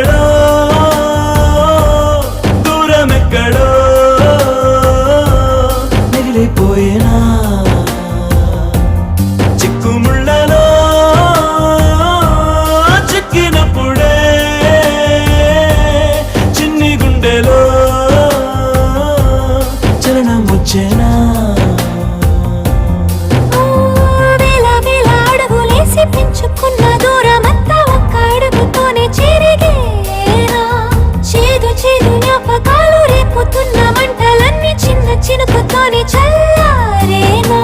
ఎక్కడో దూరం ఎక్కడో మిగిలిపోయినా చిక్కుముళ్ళలో చిక్కినప్పుడే చిన్ని గుండెలో చలనం వచ్చేనా జ్ఞాపకాలు రేపుతున్న వంటలన్నీ చిన్న చినుకుతోనే చల్లారేనా